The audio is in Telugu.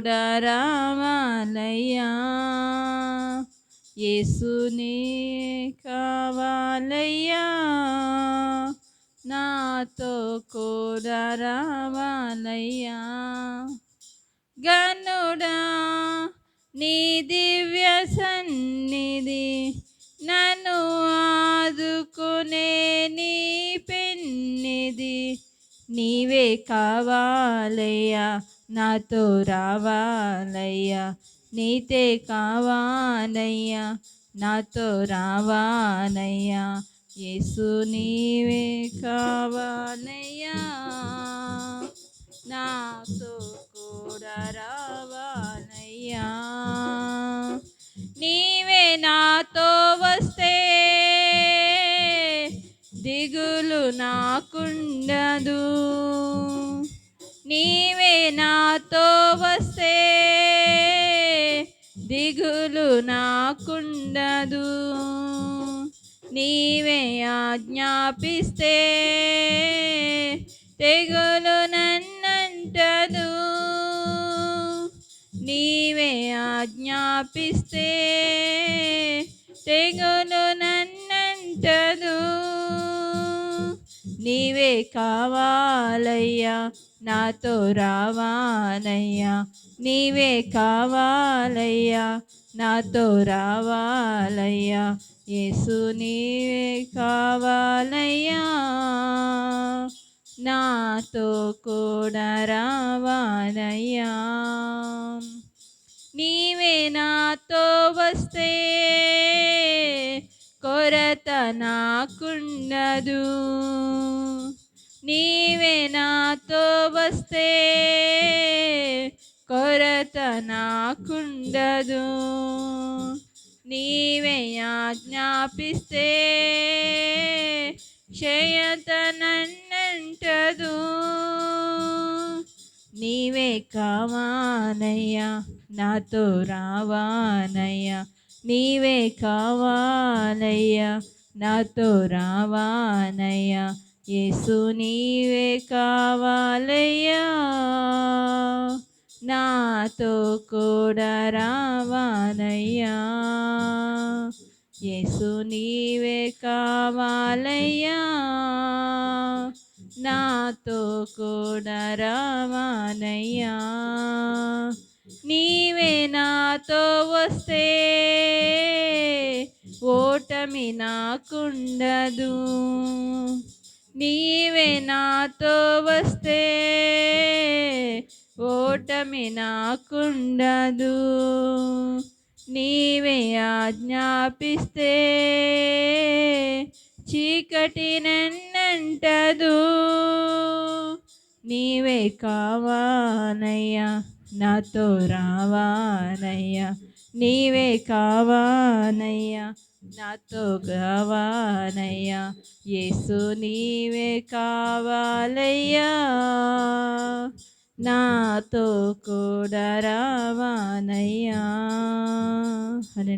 కూడా రావాలయ్యా. యేసుని కావాలయ్యా. నాతో కూడా రావాలయ్యా. గనుడా నీ దివ్య సన్నిధి నీవే కావాలయ్యా నాతో రావాలయ్యా నీతే కావాలయ్యా నాతో రావాలయ్యా యేసు నీవే కావాలయ్యా నాతో కూడా రావాలయ్యా నీవే నాతో దిగులు నాకుండదు. నీవే నాతో వస్తే దిగులు నాకుండదు. నీవే ఆజ్ఞాపిస్తే తెగులు నన్నంటదు. నీవే ఆజ్ఞాపిస్తే తెగులు నన్ను నీవే కావాలయ్యా నాతో రావాలయ్యా. నీవే కావాలయ్యా నాతో రావాలయ్యా. యేసు నీవే కావాలయ్యా. నాతో కూడా రావాలయ్యా. నీవే నాతో వస్తే కొరత నాకుండదు నీవే నాతో వస్తే కొరత నాకుండదు. నీవే ఆజ్ఞాపిస్తే క్షయత నన్నంటదు. నీవే కావానయ్యా నాతో రావానయ్యా. నీవే కావాలయ్యా నాతో రావానయ్యా. యేసు నీవే కావాలయ్యా. నాతో కూడా రావానయ్యా యేసు నీవే కావాలయ్యా. నాతో కూడా రావానయ్యా నీవే నాతో వస్తే ఓటమి నాకుండదు. నీవే నాతో వస్తే ఓటమి నాకుండదు. నీవే ఆజ్ఞాపిస్తే చీకటి నన్నంటదు. నీవే కావానయ్యా నాతో రావానయ్యా నీవే కావానయ్యా నాతో కావానయ్యా యేసు నీవే కావాలయ్యా. నాతో కూడా రావానయ్యా అని